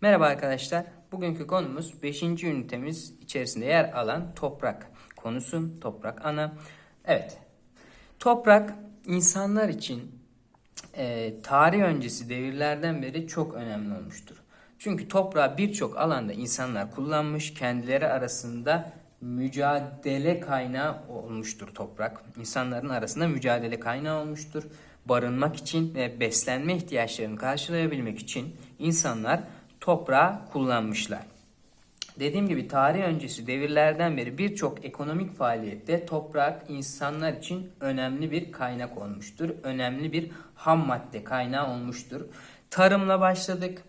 Merhaba arkadaşlar. Bugünkü konumuz 5. ünitemiz içerisinde yer alan toprak konusu. Toprak ana. Evet. Toprak insanlar için e, tarih öncesi devirlerden beri çok önemli olmuştur. Çünkü toprağı birçok alanda insanlar kullanmış, kendileri arasında mücadele kaynağı olmuştur toprak. İnsanların arasında mücadele kaynağı olmuştur. Barınmak için ve beslenme ihtiyaçlarını karşılayabilmek için insanlar toprağı kullanmışlar. Dediğim gibi tarih öncesi devirlerden beri birçok ekonomik faaliyette toprak insanlar için önemli bir kaynak olmuştur. Önemli bir ham madde kaynağı olmuştur. Tarımla başladık.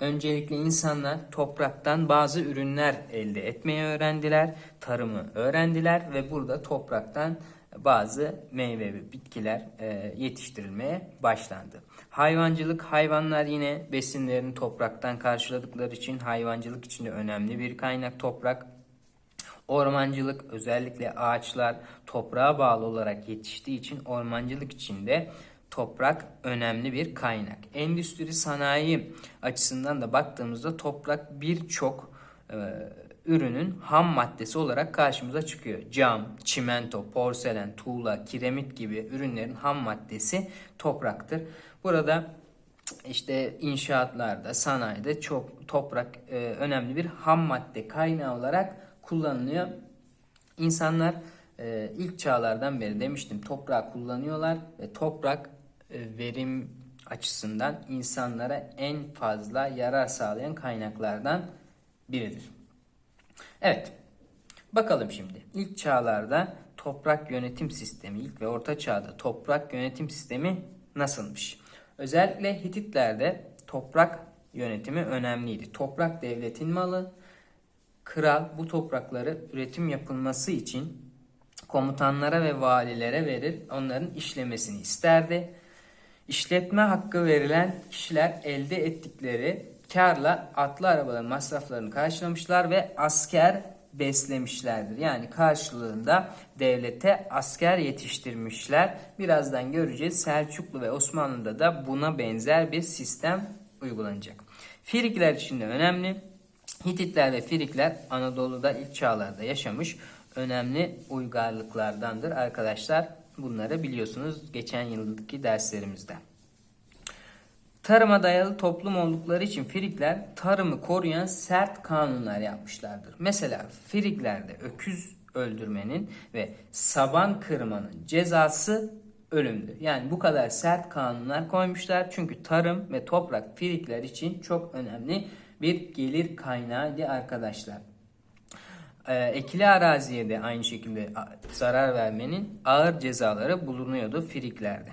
Öncelikle insanlar topraktan bazı ürünler elde etmeyi öğrendiler. Tarımı öğrendiler ve burada topraktan bazı meyve ve bitkiler e, yetiştirilmeye başlandı. Hayvancılık, hayvanlar yine besinlerini topraktan karşıladıkları için hayvancılık için de önemli bir kaynak toprak. Ormancılık özellikle ağaçlar toprağa bağlı olarak yetiştiği için ormancılık için de toprak önemli bir kaynak. Endüstri sanayi açısından da baktığımızda toprak birçok e, ürünün ham maddesi olarak karşımıza çıkıyor. Cam, çimento, porselen, tuğla, kiremit gibi ürünlerin ham maddesi topraktır. Burada işte inşaatlarda, sanayide çok toprak e, önemli bir ham madde kaynağı olarak kullanılıyor. İnsanlar e, ilk çağlardan beri demiştim toprağı kullanıyorlar ve toprak verim açısından insanlara en fazla yarar sağlayan kaynaklardan biridir. Evet. Bakalım şimdi. İlk çağlarda toprak yönetim sistemi, ilk ve orta çağda toprak yönetim sistemi nasılmış? Özellikle Hititlerde toprak yönetimi önemliydi. Toprak devletin malı. Kral bu toprakları üretim yapılması için komutanlara ve valilere verir, onların işlemesini isterdi. İşletme hakkı verilen kişiler elde ettikleri karla atlı arabaların masraflarını karşılamışlar ve asker beslemişlerdir. Yani karşılığında devlete asker yetiştirmişler. Birazdan göreceğiz. Selçuklu ve Osmanlı'da da buna benzer bir sistem uygulanacak. Frikler için de önemli. Hititler ve Frikler Anadolu'da ilk çağlarda yaşamış önemli uygarlıklardandır arkadaşlar. Bunları biliyorsunuz geçen yıldaki derslerimizde. Tarıma dayalı toplum oldukları için Frikler tarımı koruyan sert kanunlar yapmışlardır. Mesela Friklerde öküz öldürmenin ve saban kırmanın cezası ölümdür. Yani bu kadar sert kanunlar koymuşlar. Çünkü tarım ve toprak Frikler için çok önemli bir gelir kaynağıydı arkadaşlar. Ee, ekili araziye de aynı şekilde zarar vermenin ağır cezaları bulunuyordu Friklerde.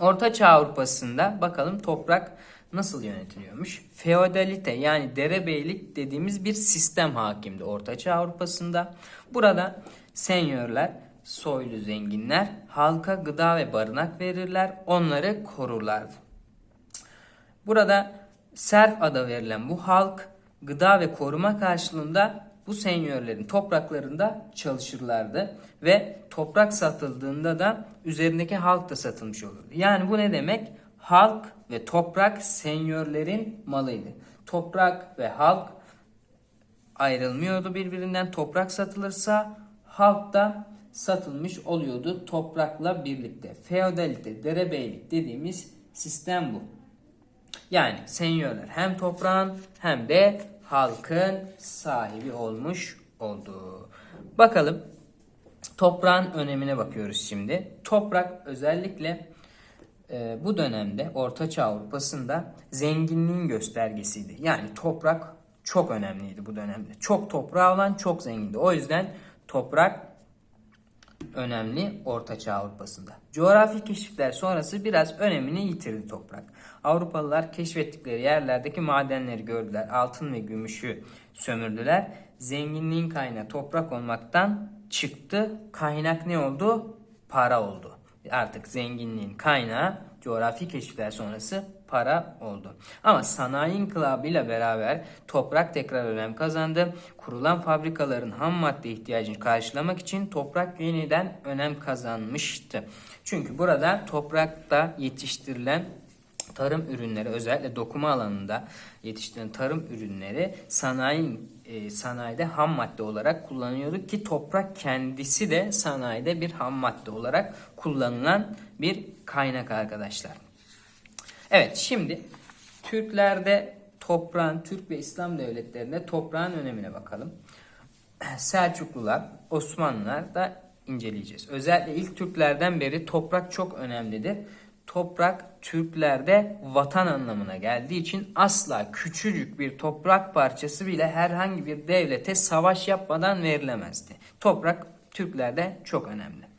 Orta Çağ Avrupa'sında bakalım toprak nasıl yönetiliyormuş? Feodalite yani derebeylik dediğimiz bir sistem hakimdi Orta Çağ Avrupa'sında. Burada senyörler, soylu zenginler halka gıda ve barınak verirler, onları korurlardı. Burada serf adı verilen bu halk gıda ve koruma karşılığında bu senyörlerin topraklarında çalışırlardı ve toprak satıldığında da üzerindeki halk da satılmış olurdu. Yani bu ne demek? Halk ve toprak senyörlerin malıydı. Toprak ve halk ayrılmıyordu birbirinden. Toprak satılırsa halk da satılmış oluyordu toprakla birlikte. Feodalite, derebeylik dediğimiz sistem bu. Yani senyörler hem toprağın hem de halkın sahibi olmuş oldu. Bakalım toprağın önemine bakıyoruz şimdi. Toprak özellikle e, bu dönemde Orta Çağ Avrupa'sında zenginliğin göstergesiydi. Yani toprak çok önemliydi bu dönemde. Çok toprağı olan çok zengindi. O yüzden toprak önemli Orta Çağ Avrupa'sında. Coğrafi keşifler sonrası biraz önemini yitirdi toprak. Avrupalılar keşfettikleri yerlerdeki madenleri gördüler. Altın ve gümüşü sömürdüler. Zenginliğin kaynağı toprak olmaktan çıktı. Kaynak ne oldu? Para oldu. Artık zenginliğin kaynağı coğrafi keşifler sonrası para oldu. Ama sanayi inkılabıyla beraber toprak tekrar önem kazandı. Kurulan fabrikaların ham madde ihtiyacını karşılamak için toprak yeniden önem kazanmıştı. Çünkü burada toprakta yetiştirilen tarım ürünleri özellikle dokuma alanında yetiştirilen tarım ürünleri sanayi e, sanayide ham madde olarak kullanıyorduk ki toprak kendisi de sanayide bir ham madde olarak kullanılan bir kaynak arkadaşlar. Evet şimdi Türklerde toprağın Türk ve İslam devletlerinde toprağın önemine bakalım. Selçuklular, Osmanlılar da inceleyeceğiz. Özellikle ilk Türklerden beri toprak çok önemlidir. Toprak Türklerde vatan anlamına geldiği için asla küçücük bir toprak parçası bile herhangi bir devlete savaş yapmadan verilemezdi. Toprak Türklerde çok önemli.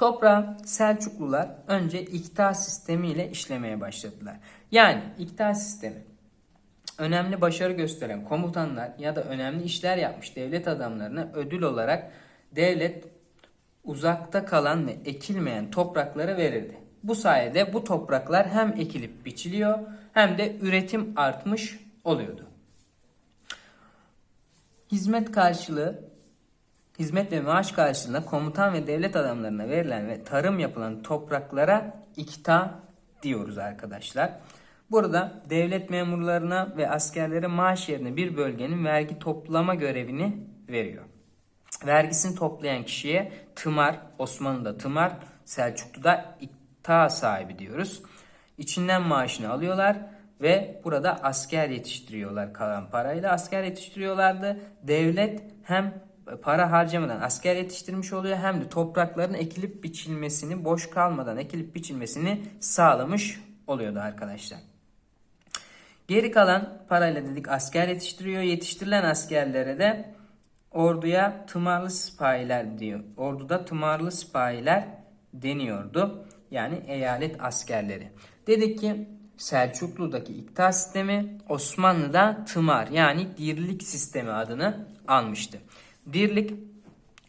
Toprağı Selçuklular önce ikta sistemiyle işlemeye başladılar. Yani ikta sistemi önemli başarı gösteren komutanlar ya da önemli işler yapmış devlet adamlarına ödül olarak devlet uzakta kalan ve ekilmeyen toprakları verirdi. Bu sayede bu topraklar hem ekilip biçiliyor hem de üretim artmış oluyordu. Hizmet karşılığı hizmet ve maaş karşılığında komutan ve devlet adamlarına verilen ve tarım yapılan topraklara ikta diyoruz arkadaşlar. Burada devlet memurlarına ve askerlere maaş yerine bir bölgenin vergi toplama görevini veriyor. Vergisini toplayan kişiye tımar, Osmanlı'da tımar, Selçuklu'da ikta sahibi diyoruz. İçinden maaşını alıyorlar ve burada asker yetiştiriyorlar kalan parayla. Asker yetiştiriyorlardı. Devlet hem para harcamadan asker yetiştirmiş oluyor hem de toprakların ekilip biçilmesini boş kalmadan ekilip biçilmesini sağlamış oluyordu arkadaşlar. Geri kalan parayla dedik asker yetiştiriyor. Yetiştirilen askerlere de orduya tımarlı sipahiler diyor. Orduda tımarlı sipahiler deniyordu. Yani eyalet askerleri. Dedik ki Selçuklu'daki ikta sistemi Osmanlı'da tımar yani dirlik sistemi adını almıştı. Dirlik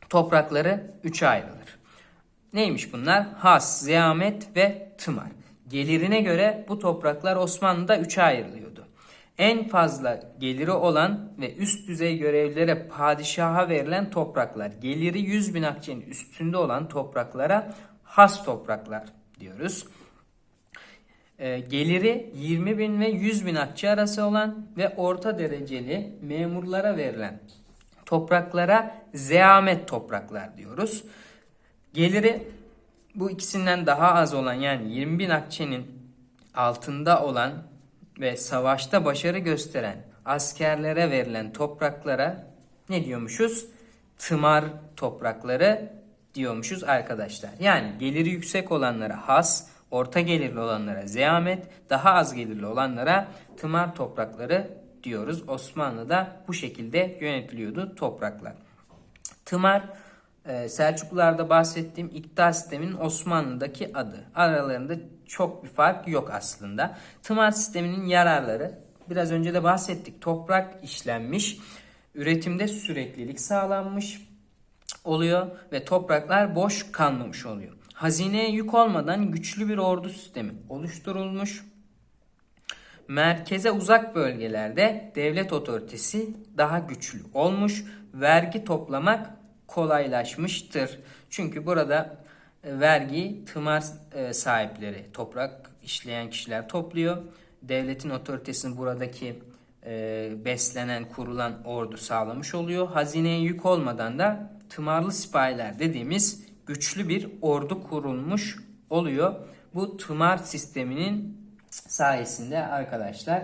toprakları üçe ayrılır. Neymiş bunlar? Has, ziyamet ve tımar. Gelirine göre bu topraklar Osmanlı'da üçe ayrılıyordu. En fazla geliri olan ve üst düzey görevlilere padişaha verilen topraklar, geliri 100 bin akçenin üstünde olan topraklara has topraklar diyoruz. E, geliri 20 bin ve 100 bin akçe arası olan ve orta dereceli memurlara verilen topraklara zeamet topraklar diyoruz. Geliri bu ikisinden daha az olan yani 20 bin akçenin altında olan ve savaşta başarı gösteren askerlere verilen topraklara ne diyormuşuz? Tımar toprakları diyormuşuz arkadaşlar. Yani geliri yüksek olanlara has, orta gelirli olanlara zeamet, daha az gelirli olanlara tımar toprakları diyoruz. Osmanlı'da bu şekilde yönetiliyordu topraklar. Tımar e, Selçuklularda bahsettiğim iktidar sisteminin Osmanlı'daki adı. Aralarında çok bir fark yok aslında. Tımar sisteminin yararları biraz önce de bahsettik. Toprak işlenmiş, üretimde süreklilik sağlanmış oluyor ve topraklar boş kalmamış oluyor. Hazineye yük olmadan güçlü bir ordu sistemi oluşturulmuş. Merkeze uzak bölgelerde devlet otoritesi daha güçlü olmuş. Vergi toplamak kolaylaşmıştır. Çünkü burada e, vergi tımar e, sahipleri, toprak işleyen kişiler topluyor. Devletin otoritesini buradaki e, beslenen, kurulan ordu sağlamış oluyor. Hazineye yük olmadan da tımarlı sipahiler dediğimiz güçlü bir ordu kurulmuş oluyor. Bu tımar sisteminin sayesinde arkadaşlar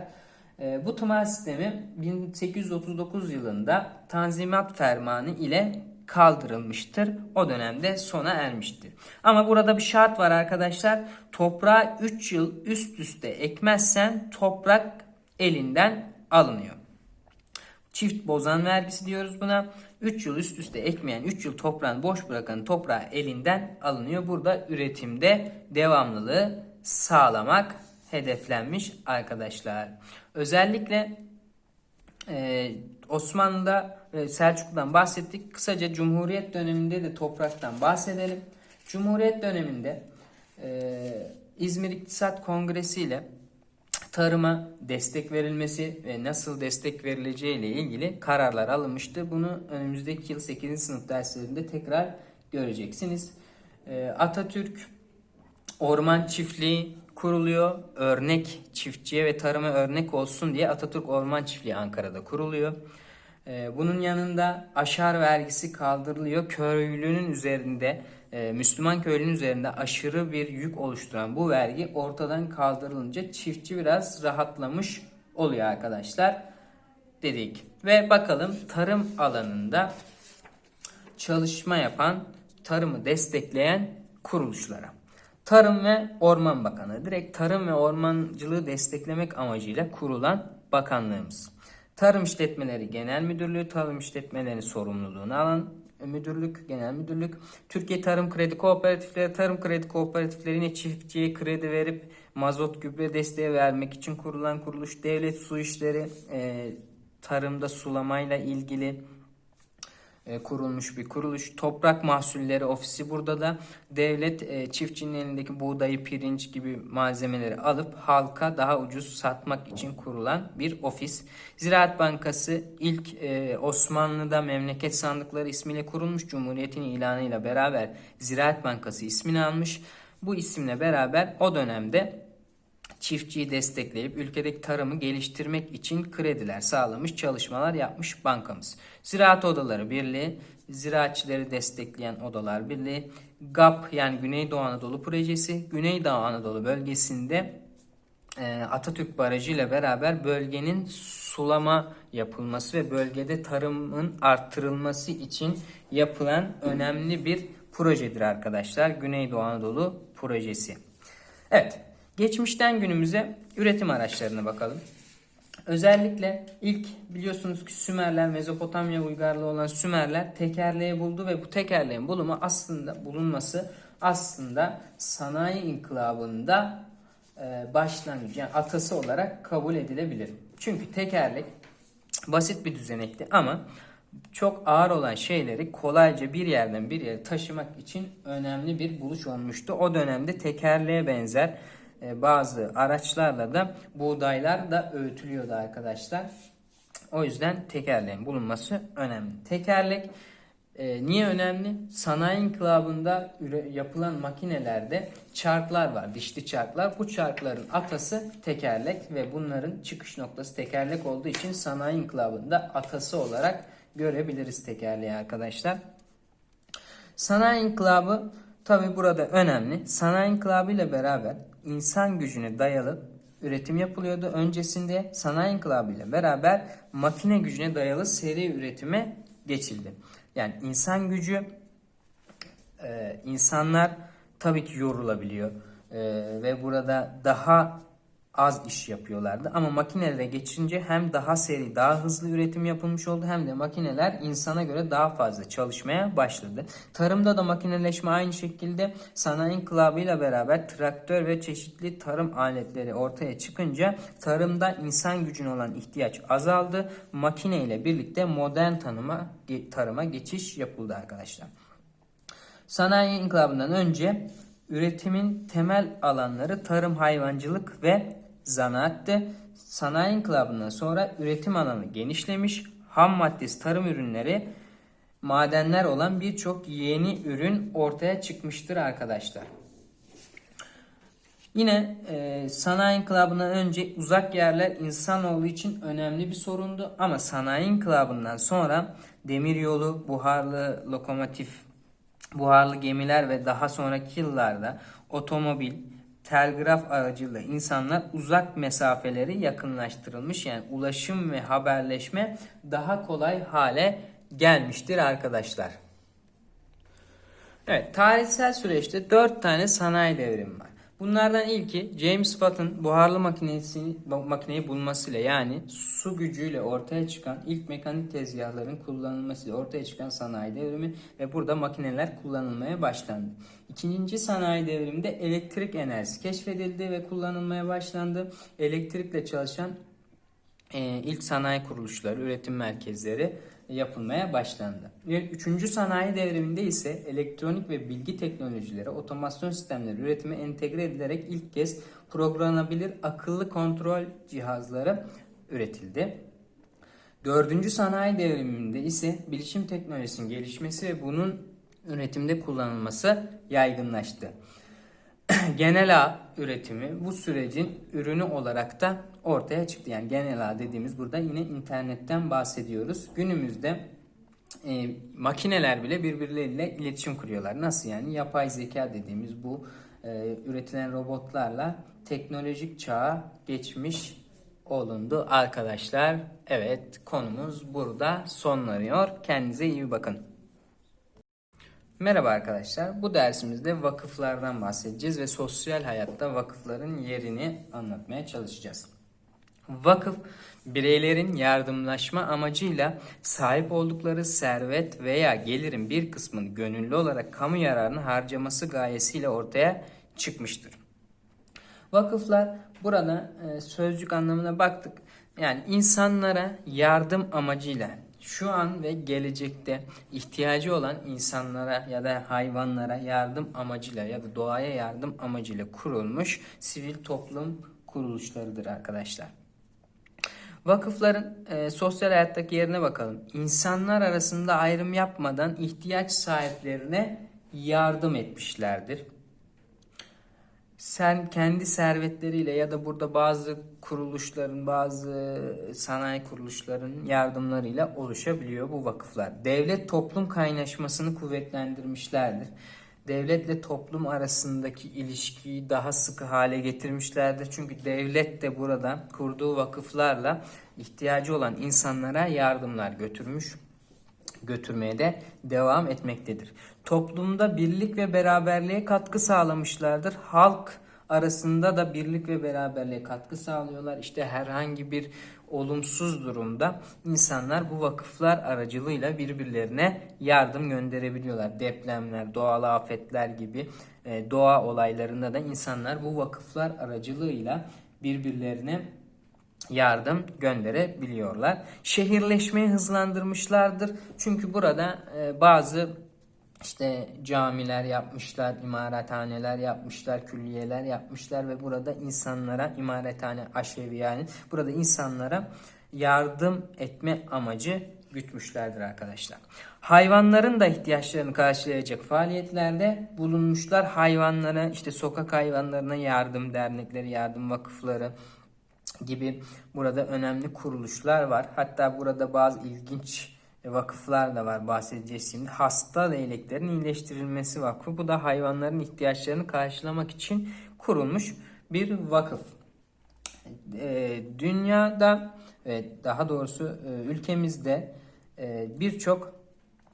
bu tımar sistemi 1839 yılında Tanzimat Fermanı ile kaldırılmıştır. O dönemde sona ermiştir. Ama burada bir şart var arkadaşlar. Toprağı 3 yıl üst üste ekmezsen toprak elinden alınıyor. Çift bozan vergisi diyoruz buna. 3 yıl üst üste ekmeyen, 3 yıl toprağını boş bırakan toprağı elinden alınıyor. Burada üretimde devamlılığı sağlamak hedeflenmiş arkadaşlar. Özellikle e, Osmanlı'da ve Selçuklu'dan bahsettik. Kısaca Cumhuriyet döneminde de topraktan bahsedelim. Cumhuriyet döneminde e, İzmir İktisat Kongresi ile tarıma destek verilmesi ve nasıl destek verileceği ile ilgili kararlar alınmıştı. Bunu önümüzdeki yıl 8. sınıf derslerinde tekrar göreceksiniz. E, Atatürk orman çiftliği kuruluyor. Örnek çiftçiye ve tarıma örnek olsun diye Atatürk Orman Çiftliği Ankara'da kuruluyor. Ee, Bunun yanında aşar vergisi kaldırılıyor. Köylünün üzerinde, e, Müslüman köylünün üzerinde aşırı bir yük oluşturan bu vergi ortadan kaldırılınca çiftçi biraz rahatlamış oluyor arkadaşlar dedik. Ve bakalım tarım alanında çalışma yapan, tarımı destekleyen kuruluşlara. Tarım ve Orman Bakanı direkt tarım ve ormancılığı desteklemek amacıyla kurulan bakanlığımız. Tarım İşletmeleri Genel Müdürlüğü, tarım işletmelerinin sorumluluğunu alan müdürlük, genel müdürlük. Türkiye Tarım Kredi Kooperatifleri, tarım kredi kooperatiflerine çiftçiye kredi verip mazot gübre desteği vermek için kurulan kuruluş. Devlet Su İşleri, e, tarımda sulamayla ilgili kurulmuş bir kuruluş. Toprak Mahsulleri Ofisi burada da devlet e, çiftçinin elindeki buğdayı, pirinç gibi malzemeleri alıp halka daha ucuz satmak için kurulan bir ofis. Ziraat Bankası ilk e, Osmanlı'da memleket sandıkları ismiyle kurulmuş. Cumhuriyetin ilanıyla beraber Ziraat Bankası ismini almış. Bu isimle beraber o dönemde çiftçiyi destekleyip ülkedeki tarımı geliştirmek için krediler sağlamış, çalışmalar yapmış bankamız. Ziraat Odaları Birliği, ziraatçileri destekleyen Odalar Birliği, GAP yani Güneydoğu Anadolu Projesi, Güneydoğu Anadolu bölgesinde e, Atatürk Barajı ile beraber bölgenin sulama yapılması ve bölgede tarımın arttırılması için yapılan önemli bir projedir arkadaşlar. Güneydoğu Anadolu Projesi. Evet, geçmişten günümüze üretim araçlarına bakalım. Özellikle ilk biliyorsunuz ki Sümerler, Mezopotamya uygarlığı olan Sümerler tekerleği buldu ve bu tekerleğin bulumu aslında bulunması aslında sanayi inkılabında e, başlangıç yani atası olarak kabul edilebilir. Çünkü tekerlek basit bir düzenekti ama çok ağır olan şeyleri kolayca bir yerden bir yere taşımak için önemli bir buluş olmuştu. O dönemde tekerleğe benzer bazı araçlarla da buğdaylar da öğütülüyordu arkadaşlar. O yüzden tekerleğin bulunması önemli. Tekerlek e, niye önemli? Sanayi inkılabında yapılan makinelerde çarklar var, dişli çarklar. Bu çarkların atası tekerlek ve bunların çıkış noktası tekerlek olduğu için sanayi inkılabında atası olarak görebiliriz tekerleği arkadaşlar. Sanayi inkılabı tabi burada önemli. Sanayi inkılabı ile beraber insan gücüne dayalı üretim yapılıyordu. Öncesinde sanayi inkılabı ile beraber makine gücüne dayalı seri üretime geçildi. Yani insan gücü e, insanlar tabii ki yorulabiliyor E, ve burada daha az iş yapıyorlardı. Ama makinelere geçince hem daha seri, daha hızlı üretim yapılmış oldu hem de makineler insana göre daha fazla çalışmaya başladı. Tarımda da makineleşme aynı şekilde sanayi inkılabıyla beraber traktör ve çeşitli tarım aletleri ortaya çıkınca tarımda insan gücüne olan ihtiyaç azaldı. Makine ile birlikte modern tanıma, tarıma geçiş yapıldı arkadaşlar. Sanayi inkılabından önce üretimin temel alanları tarım, hayvancılık ve zanaattı. Sanayi inkılabından sonra üretim alanı genişlemiş, ham maddesi tarım ürünleri, madenler olan birçok yeni ürün ortaya çıkmıştır arkadaşlar. Yine e, sanayi inkılabından önce uzak yerler insanoğlu için önemli bir sorundu ama sanayi inkılabından sonra demiryolu, buharlı lokomotif, buharlı gemiler ve daha sonraki yıllarda otomobil, telgraf aracılığıyla insanlar uzak mesafeleri yakınlaştırılmış. Yani ulaşım ve haberleşme daha kolay hale gelmiştir arkadaşlar. Evet, tarihsel süreçte 4 tane sanayi devrimi var. Bunlardan ilki James Watt'ın buharlı makinesini, makineyi bulmasıyla yani su gücüyle ortaya çıkan ilk mekanik tezgahların kullanılmasıyla ortaya çıkan sanayi devrimi ve burada makineler kullanılmaya başlandı. İkinci sanayi devriminde elektrik enerjisi keşfedildi ve kullanılmaya başlandı. Elektrikle çalışan e, ilk sanayi kuruluşları, üretim merkezleri yapılmaya başlandı. Üçüncü sanayi devriminde ise elektronik ve bilgi teknolojileri, otomasyon sistemleri üretime entegre edilerek ilk kez programlanabilir akıllı kontrol cihazları üretildi. Dördüncü sanayi devriminde ise bilişim teknolojisinin gelişmesi ve bunun üretimde kullanılması yaygınlaştı. genel ağ üretimi bu sürecin ürünü olarak da ortaya çıktı. Yani genel ağ dediğimiz burada yine internetten bahsediyoruz. Günümüzde e, makineler bile birbirleriyle iletişim kuruyorlar. Nasıl yani? Yapay zeka dediğimiz bu e, üretilen robotlarla teknolojik çağa geçmiş olundu arkadaşlar. Evet konumuz burada sonlanıyor. Kendinize iyi bakın. Merhaba arkadaşlar. Bu dersimizde vakıflardan bahsedeceğiz ve sosyal hayatta vakıfların yerini anlatmaya çalışacağız. Vakıf bireylerin yardımlaşma amacıyla sahip oldukları servet veya gelirin bir kısmını gönüllü olarak kamu yararını harcaması gayesiyle ortaya çıkmıştır. Vakıflar burada e, sözcük anlamına baktık. Yani insanlara yardım amacıyla şu an ve gelecekte ihtiyacı olan insanlara ya da hayvanlara yardım amacıyla ya da doğaya yardım amacıyla kurulmuş sivil toplum kuruluşlarıdır arkadaşlar. Vakıfların e, sosyal hayattaki yerine bakalım. İnsanlar arasında ayrım yapmadan ihtiyaç sahiplerine yardım etmişlerdir. Sen kendi servetleriyle ya da burada bazı kuruluşların, bazı sanayi kuruluşların yardımlarıyla oluşabiliyor bu vakıflar. Devlet toplum kaynaşmasını kuvvetlendirmişlerdir. Devletle toplum arasındaki ilişkiyi daha sıkı hale getirmişlerdir. Çünkü devlet de burada kurduğu vakıflarla ihtiyacı olan insanlara yardımlar götürmüş götürmeye de devam etmektedir. Toplumda birlik ve beraberliğe katkı sağlamışlardır. Halk arasında da birlik ve beraberliğe katkı sağlıyorlar. İşte herhangi bir olumsuz durumda insanlar bu vakıflar aracılığıyla birbirlerine yardım gönderebiliyorlar. Depremler, doğal afetler gibi e, doğa olaylarında da insanlar bu vakıflar aracılığıyla birbirlerine yardım gönderebiliyorlar. Şehirleşmeyi hızlandırmışlardır. Çünkü burada e, bazı işte camiler yapmışlar, imarethaneler yapmışlar, külliyeler yapmışlar ve burada insanlara imarethane aşevi yani burada insanlara yardım etme amacı gütmüşlerdir arkadaşlar. Hayvanların da ihtiyaçlarını karşılayacak faaliyetlerde bulunmuşlar. Hayvanlara işte sokak hayvanlarına yardım dernekleri, yardım vakıfları, gibi burada önemli kuruluşlar var. Hatta burada bazı ilginç vakıflar da var bahsedeceğiz şimdi. Hasta leyleklerin iyileştirilmesi vakfı. Bu da hayvanların ihtiyaçlarını karşılamak için kurulmuş bir vakıf. Ee, dünyada daha doğrusu e, ülkemizde e, birçok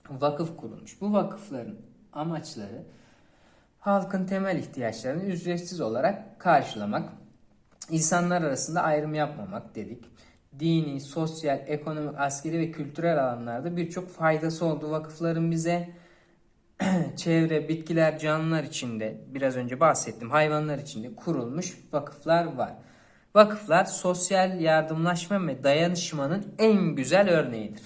vakıf kurulmuş. Bu vakıfların amaçları halkın temel ihtiyaçlarını ücretsiz olarak karşılamak, İnsanlar arasında ayrım yapmamak dedik. Dini, sosyal, ekonomik, askeri ve kültürel alanlarda birçok faydası oldu vakıfların bize. Çevre, bitkiler, canlılar içinde biraz önce bahsettim hayvanlar içinde kurulmuş vakıflar var. Vakıflar sosyal yardımlaşma ve dayanışmanın en güzel örneğidir.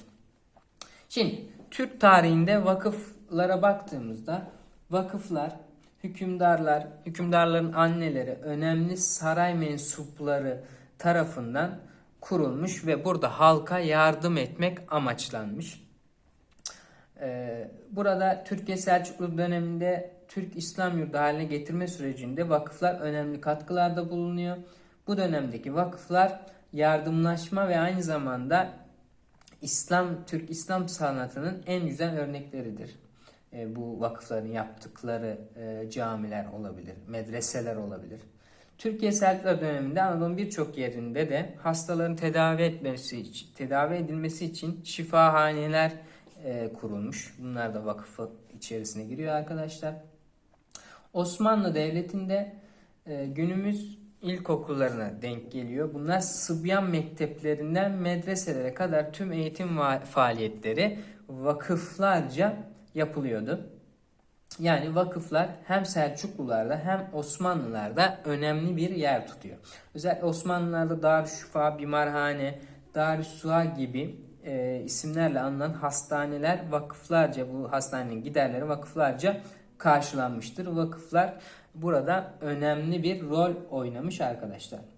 Şimdi Türk tarihinde vakıflara baktığımızda vakıflar hükümdarlar, hükümdarların anneleri, önemli saray mensupları tarafından kurulmuş ve burada halka yardım etmek amaçlanmış. Ee, burada Türkiye Selçuklu döneminde Türk İslam yurdu haline getirme sürecinde vakıflar önemli katkılarda bulunuyor. Bu dönemdeki vakıflar yardımlaşma ve aynı zamanda İslam Türk İslam sanatının en güzel örnekleridir. E, bu vakıfların yaptıkları e, camiler olabilir, medreseler olabilir. Türkiye Selçuklu döneminde Anadolu'nun birçok yerinde de hastaların tedavi etmesi için, tedavi edilmesi için şifahaneler e, kurulmuş. Bunlar da vakıfı içerisine giriyor arkadaşlar. Osmanlı Devleti'nde günümüz ilkokullarına denk geliyor. Bunlar Sıbyan mekteplerinden medreselere kadar tüm eğitim faaliyetleri vakıflarca yapılıyordu. Yani vakıflar hem Selçuklularda hem Osmanlılarda önemli bir yer tutuyor. Özellikle Osmanlılarda Darüşşifa, Bimarhane, Darüssua gibi e, isimlerle anılan hastaneler vakıflarca bu hastanenin giderleri vakıflarca karşılanmıştır. Vakıflar burada önemli bir rol oynamış arkadaşlar.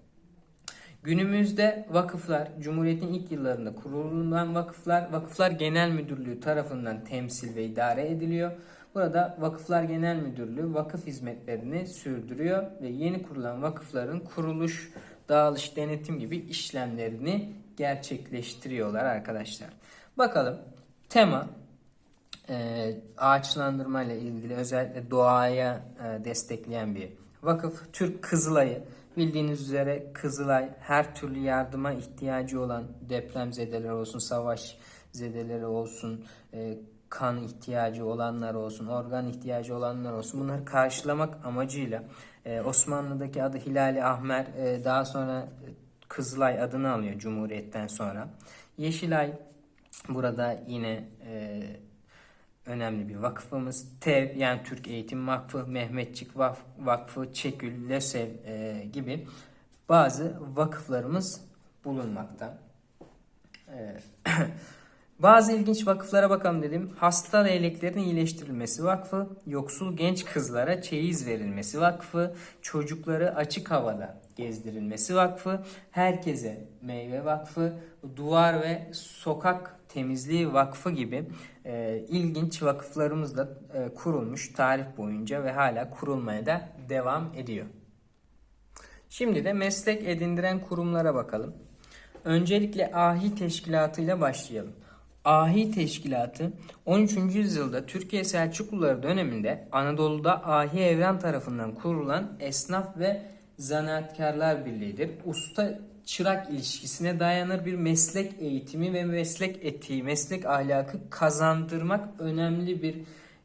Günümüzde vakıflar, Cumhuriyet'in ilk yıllarında kurulan vakıflar, Vakıflar Genel Müdürlüğü tarafından temsil ve idare ediliyor. Burada Vakıflar Genel Müdürlüğü vakıf hizmetlerini sürdürüyor ve yeni kurulan vakıfların kuruluş, dağılış, denetim gibi işlemlerini gerçekleştiriyorlar arkadaşlar. Bakalım tema e, ağaçlandırma ile ilgili özellikle doğaya e, destekleyen bir vakıf. Türk Kızılay'ı bildiğiniz üzere Kızılay her türlü yardıma ihtiyacı olan depremzedeler olsun, savaş zedeleri olsun, e, kan ihtiyacı olanlar olsun, organ ihtiyacı olanlar olsun bunları karşılamak amacıyla e, Osmanlı'daki adı Hilali Ahmer e, daha sonra Kızılay adını alıyor Cumhuriyet'ten sonra. Yeşilay burada yine e, önemli bir vakfımız. TEV yani Türk Eğitim Vakfı, Mehmetçik Vakfı, Çekül, LÖSEV e, gibi bazı vakıflarımız bulunmakta. E, bazı ilginç vakıflara bakalım dedim. Hasta leyleklerin iyileştirilmesi vakfı, yoksul genç kızlara çeyiz verilmesi vakfı, çocukları açık havada gezdirilmesi vakfı, herkese meyve vakfı, duvar ve sokak temizliği vakfı gibi e, ilginç vakıflarımız da e, kurulmuş tarih boyunca ve hala kurulmaya da devam ediyor. Şimdi de meslek edindiren kurumlara bakalım. Öncelikle Ahi Teşkilatı ile başlayalım. Ahi Teşkilatı 13. yüzyılda Türkiye Selçukluları döneminde Anadolu'da Ahi Evren tarafından kurulan esnaf ve zanaatkarlar birliğidir. Usta çırak ilişkisine dayanır bir meslek eğitimi ve meslek etiği, meslek ahlakı kazandırmak önemli bir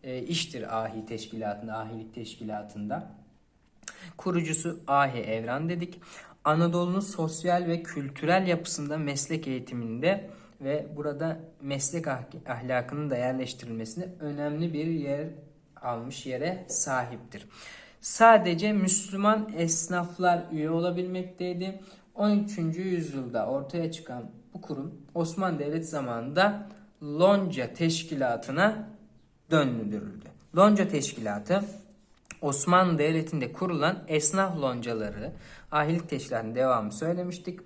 e, iştir Ahi Teşkilatı'nda, Ahilik Teşkilatı'nda. Kurucusu Ahi Evran dedik. Anadolu'nun sosyal ve kültürel yapısında meslek eğitiminde ve burada meslek ah- ahlakının da yerleştirilmesinde önemli bir yer almış yere sahiptir. Sadece Müslüman esnaflar üye olabilmekteydi. 13. yüzyılda ortaya çıkan bu kurum Osmanlı Devleti zamanında Lonca Teşkilatı'na döndürüldü. Lonca Teşkilatı Osmanlı Devleti'nde kurulan esnaf loncaları, ahilik teşkilatının devamı söylemiştik.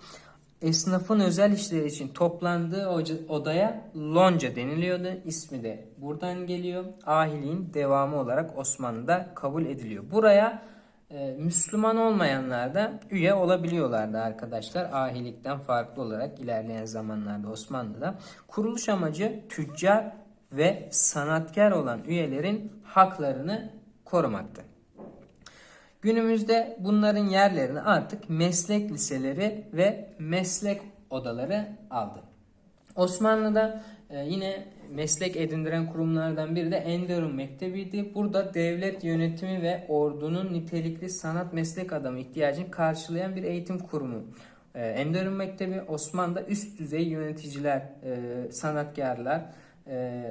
Esnafın özel işleri için toplandığı odaya lonca deniliyordu. İsmi de buradan geliyor. Ahiliğin devamı olarak Osmanlı'da kabul ediliyor. Buraya e, Müslüman olmayanlar da üye olabiliyorlardı arkadaşlar. Ahilikten farklı olarak ilerleyen zamanlarda Osmanlı'da. Kuruluş amacı tüccar ve sanatkar olan üyelerin haklarını korumaktı. Günümüzde bunların yerlerini artık meslek liseleri ve meslek odaları aldı. Osmanlı'da e, yine meslek edindiren kurumlardan biri de Enderun Mektebi'ydi. Burada devlet yönetimi ve ordunun nitelikli sanat meslek adamı ihtiyacını karşılayan bir eğitim kurumu. E, Enderun Mektebi Osmanlı'da üst düzey yöneticiler, e, sanatkarlar e,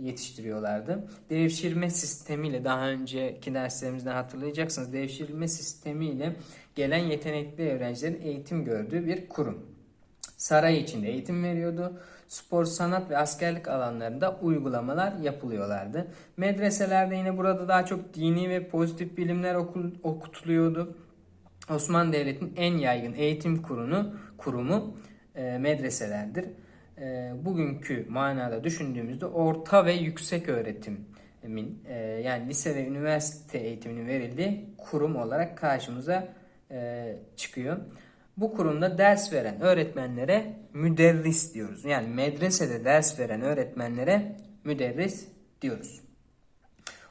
yetiştiriyorlardı. Devşirme sistemiyle daha önceki derslerimizden hatırlayacaksınız. Devşirme sistemiyle gelen yetenekli öğrencilerin eğitim gördüğü bir kurum. Saray içinde eğitim veriyordu. Spor, sanat ve askerlik alanlarında uygulamalar yapılıyorlardı. Medreselerde yine burada daha çok dini ve pozitif bilimler okutuluyordu. Osmanlı Devleti'nin en yaygın eğitim kurumu, kurumu e, medreselerdir. E, bugünkü manada düşündüğümüzde orta ve yüksek öğretimin e, yani lise ve üniversite eğitiminin verildiği kurum olarak karşımıza e, çıkıyor. Bu kurumda ders veren öğretmenlere müderris diyoruz. Yani medresede ders veren öğretmenlere müderris diyoruz.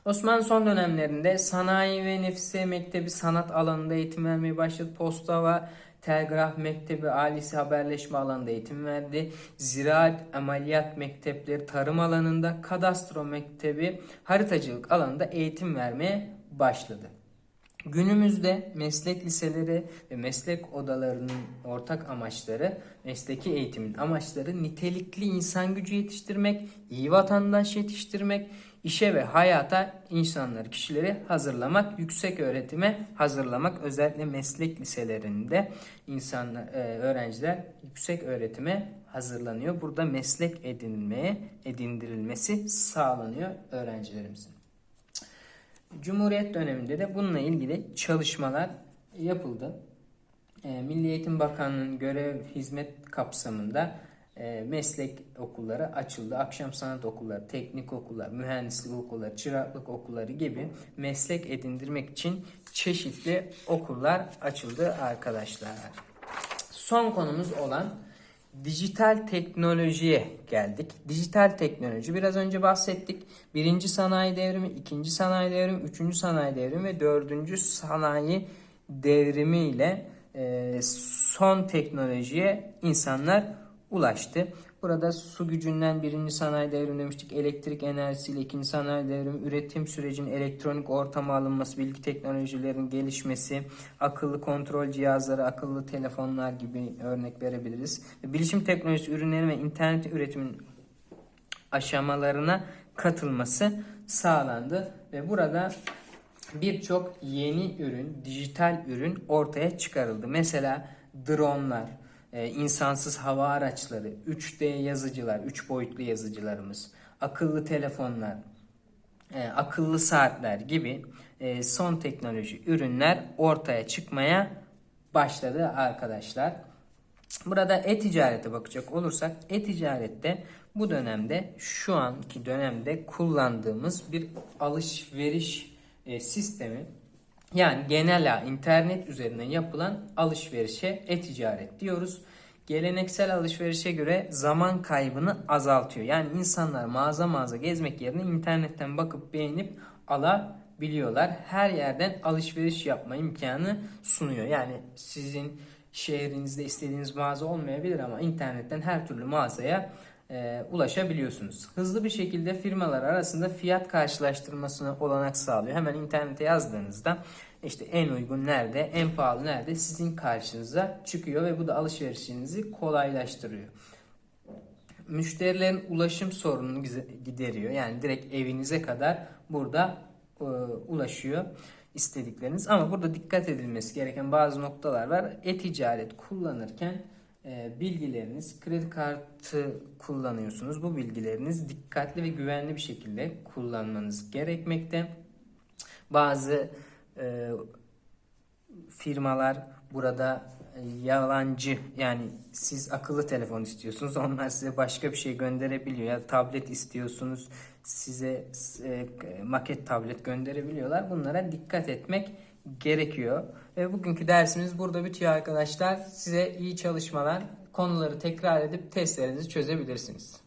Osmanlı son dönemlerinde sanayi ve nefise mektebi sanat alanında eğitim vermeye başladı. Posta ve telgraf mektebi alisi haberleşme alanında eğitim verdi. Ziraat ameliyat mektepleri tarım alanında, kadastro mektebi haritacılık alanında eğitim vermeye başladı. Günümüzde meslek liseleri ve meslek odalarının ortak amaçları, mesleki eğitimin amaçları nitelikli insan gücü yetiştirmek, iyi vatandaş yetiştirmek, işe ve hayata insanları, kişileri hazırlamak, yüksek öğretime hazırlamak. Özellikle meslek liselerinde insanlar, e, öğrenciler yüksek öğretime hazırlanıyor. Burada meslek edinilmeye, edindirilmesi sağlanıyor öğrencilerimizin. Cumhuriyet döneminde de bununla ilgili çalışmalar yapıldı. E, Milli Eğitim Bakanlığı'nın görev hizmet kapsamında e, meslek okulları açıldı. Akşam sanat okulları, teknik okullar, mühendislik okulları, çıraklık okulları gibi meslek edindirmek için çeşitli okullar açıldı arkadaşlar. Son konumuz olan dijital teknolojiye geldik. Dijital teknoloji biraz önce bahsettik. Birinci sanayi devrimi, ikinci sanayi devrimi, üçüncü sanayi devrimi ve dördüncü sanayi devrimi ile son teknolojiye insanlar ulaştı. Burada su gücünden birinci sanayi devrimi demiştik. Elektrik enerjisiyle ikinci sanayi devrimi, üretim sürecinin elektronik ortama alınması, bilgi teknolojilerin gelişmesi, akıllı kontrol cihazları, akıllı telefonlar gibi örnek verebiliriz. Bilişim teknolojisi ürünleri ve internet üretimin aşamalarına katılması sağlandı ve burada birçok yeni ürün, dijital ürün ortaya çıkarıldı. Mesela dronlar, e, insansız hava araçları, 3D yazıcılar, 3 boyutlu yazıcılarımız, akıllı telefonlar, e, akıllı saatler gibi e, son teknoloji ürünler ortaya çıkmaya başladı arkadaşlar. Burada e-ticarete bakacak olursak e-ticarette bu dönemde şu anki dönemde kullandığımız bir alışveriş e, sistemi yani genel internet üzerinden yapılan alışverişe e-ticaret diyoruz. Geleneksel alışverişe göre zaman kaybını azaltıyor. Yani insanlar mağaza mağaza gezmek yerine internetten bakıp beğenip alabiliyorlar. Her yerden alışveriş yapma imkanı sunuyor. Yani sizin şehrinizde istediğiniz mağaza olmayabilir ama internetten her türlü mağazaya e, ulaşabiliyorsunuz. Hızlı bir şekilde firmalar arasında fiyat karşılaştırmasına olanak sağlıyor. Hemen internete yazdığınızda işte en uygun nerede, en pahalı nerede sizin karşınıza çıkıyor ve bu da alışverişinizi kolaylaştırıyor. Müşterilerin ulaşım sorununu gideriyor. Yani direkt evinize kadar burada e, ulaşıyor istedikleriniz. Ama burada dikkat edilmesi gereken bazı noktalar var. E-ticaret kullanırken bilgileriniz, kredi kartı kullanıyorsunuz. Bu bilgileriniz dikkatli ve güvenli bir şekilde kullanmanız gerekmekte. Bazı e, firmalar burada yalancı yani siz akıllı telefon istiyorsunuz onlar size başka bir şey gönderebiliyor ya tablet istiyorsunuz size e, maket tablet gönderebiliyorlar bunlara dikkat etmek gerekiyor ve bugünkü dersimiz burada bitiyor arkadaşlar size iyi çalışmalar konuları tekrar edip testlerinizi çözebilirsiniz.